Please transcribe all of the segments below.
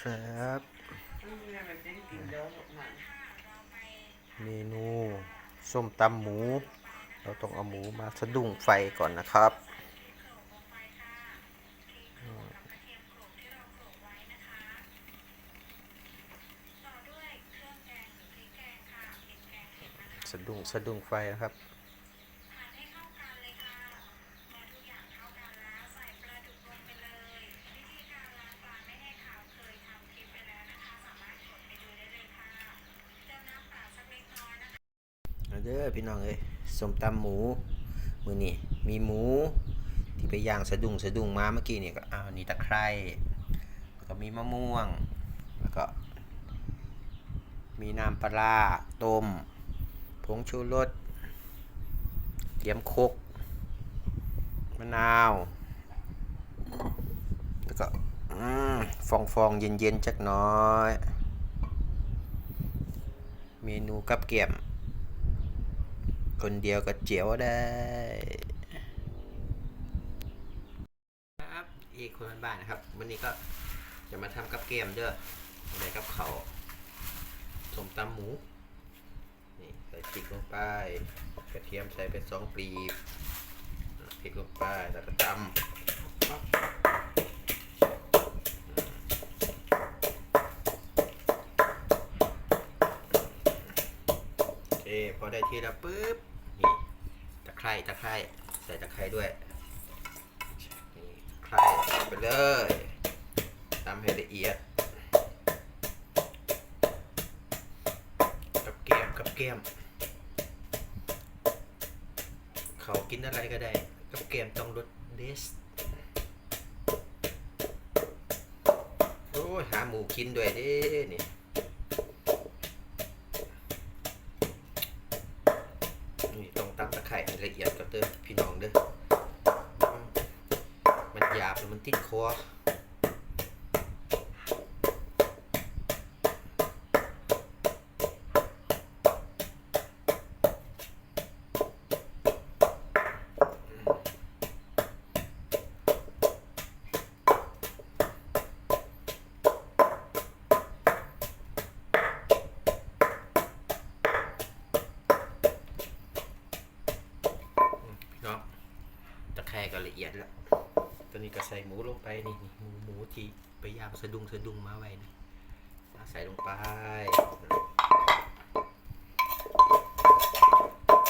ครับ เมนูส้มตำหมู เราต้องเอาหมูมาสะดุ้งไฟก่อนนะครับสะดุ้งสะดุ้งไฟนะครับ ด้อพี่น้องเอ้ยส้มตำหมูมือนี่มีหมู ที่ไปย่างสะดุ้งสะดุ้งมาเมื่อกี้นี่ก็อ้าวนี่ตะไคร้แล้วก็มีมะม่วง แล้วก็ มีน้ำปลาต้มผงชูรสเกี๊ยมคกมะนาว แล้วก็ฟองฟองเย็นเย็นๆจักน้อย เมนูกับเกี๊ยม คนเดียวก็เจียวได้ครับอีกคนบ้านๆนะครับ วันนี้ก็จะมาทำกับเกมเด้ออะไรกับเขาสมตำหมูนี่ใส่พริกลงไปกระเทียมใส่ไปสองปลีบพริกลงไปแล้วก็ตำปั๊บโอเคพอได้ที่แล้วปุ๊บ นี่ตะไคร้ตะไคร้ใส่ตะไคร้ด้วยนี่ตะไคร้ไปเลยตำให้ละเอียดกับแกมกับแกมเขากินอะไรก็ได้ กับแกมต้องรสเดสโอ้ยหาหมูกินด้วยเด้นี่นี่ ละเอียดก็เด้อพี่น้องเด้อมมันหยาบแล้วมันติดคอ ตะไคร้ก็ละเอียดล้วตอนนี้ก็ใส่หมูลงไปนี่นหมูหมูที่ไปย่างสะดุงสะดุงมาไว้นะเอาใส่ลงไป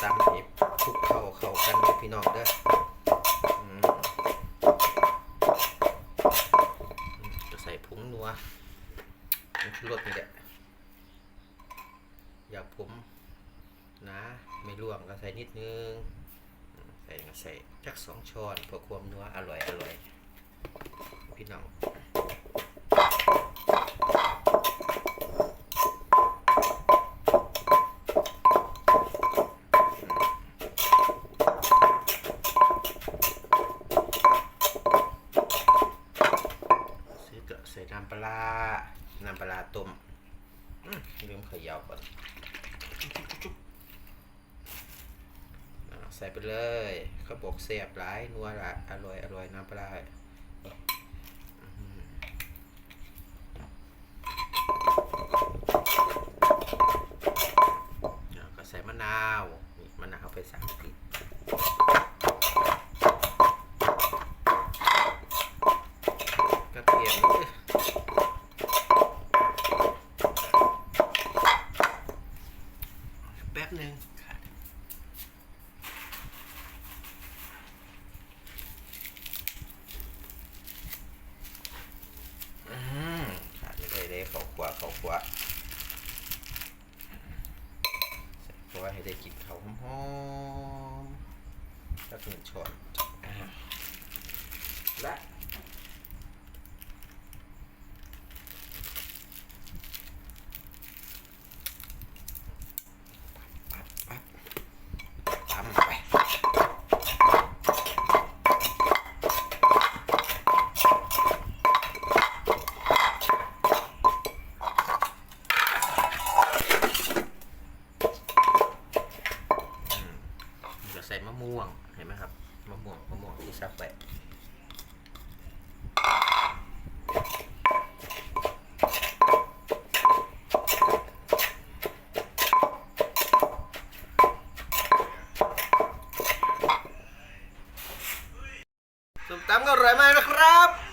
ตำให้คลุกเข้าเข้ากันพี่น้องเด้อจะใส่ผงนัวผงชูรสนี่แหละอยากผมนะ ไม่ร่วมก็ใส่นิดนึง ใส่ใส่จักสองช้อนเพื่อความนัวอร่อยอร่อยพี่น้องซื้อก็ใส่น้ำปลา น้ำปลาร้าต้มอืมลืมเขย่าก่อนจุ๊บๆอ่า ใส่ไปเลยเขาบอกเสียบหลายนัวละอร่อยอร่อยน้ำปลาแล้วก็ใส่มะนาวมะนาวไปสามกลีบกระเทียมนิดแป๊บหนึ่งค่ะ อืมขาดไม่ได้เลยเขาข วาเขาขวาใส่ขวาให้ได้กลินเขาหอมๆแล้วหนึ่งช้อนอ่าและ ม่วงเห็นไหมครับมะม่วงมะม่วงที่ซับไปะส้มตำก็อร่อยมากนะครับ